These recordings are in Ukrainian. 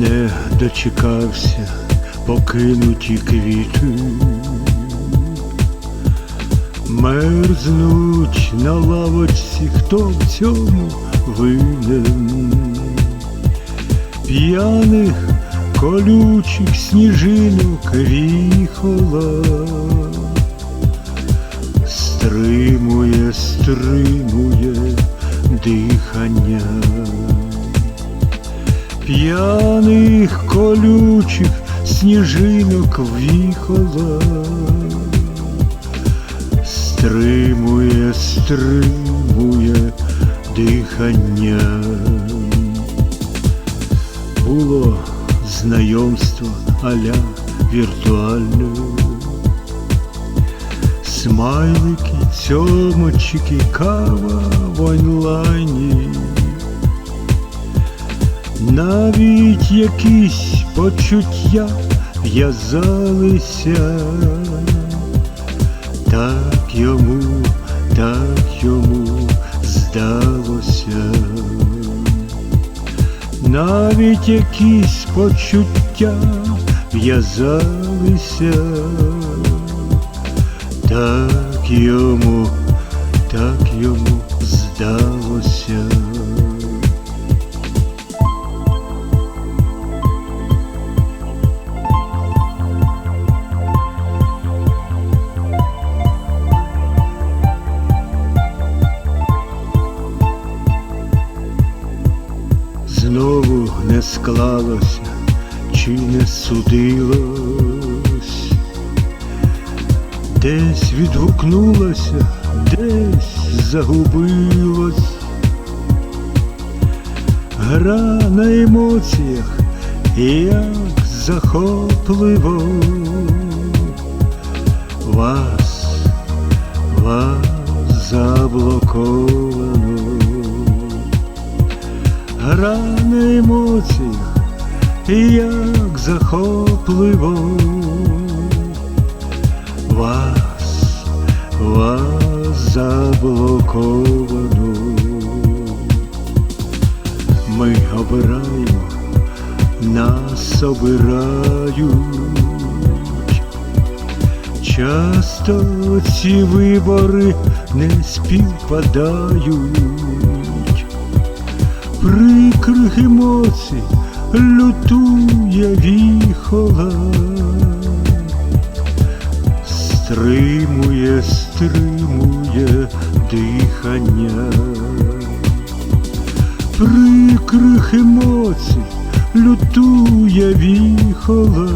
не дочекався покинуті квіти. Мерзнуть на лавочці, хто в цьому винен. П'яних колючих сніжинок віхола стримує, стримує дихання. П'яних колючих сніжинок віхола стримує, стримує дихання. Було знайомство аля віртуальне. Смайлики, цьомочки, кава в онлайні. Навіть якісь почуття в'язалися. Так йому, так йому здалося. Навіть якісь почуття в'язалися. Так йому, так йому здалося. Знову не склалося, чи не судилось, десь відгукнулося, десь загубилось. Гра на емоціях, як захопливо Гра на емоціях, як захопливо вас, вас заблоковано. Ми обираємо, нас обирають. Часто ці вибори не співпадають прикрих емоцій лютує віхола, стримує, стримує дихання, прикрих емоцій лютує віхола,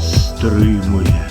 стримує,